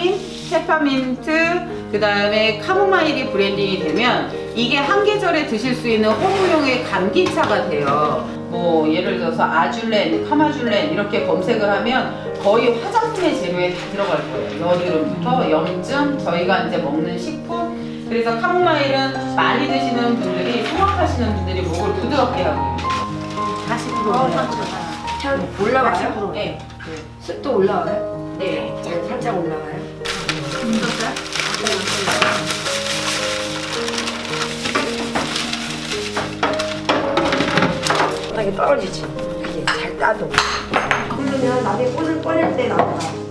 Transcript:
타임, 페퍼민트, 그 다음에 카모마일이 브랜딩이 되면 이게 한 계절에 드실 수 있는 호불용의 감기차가 돼요. 뭐 예를 들어서 아줄렌, 카마줄렌 이렇게 검색을 하면 거의 화장품의 재료에 다 들어갈 거예요. 여드름부터 염증, 저희가 이제 먹는 식품. 그래서 카모마일은 많이 드시는 분들이 소화하시는 분들이 목을 부드럽게 하고 있는 40% 어, 올라요. 참 올라와요? 네. 습도 올라와요? 네. 네, 살짝 올라와요. 바닥에 떨어지지. 그게 잘 따도. 그러면 나중에 꽃을 꺼낼 때 나온다.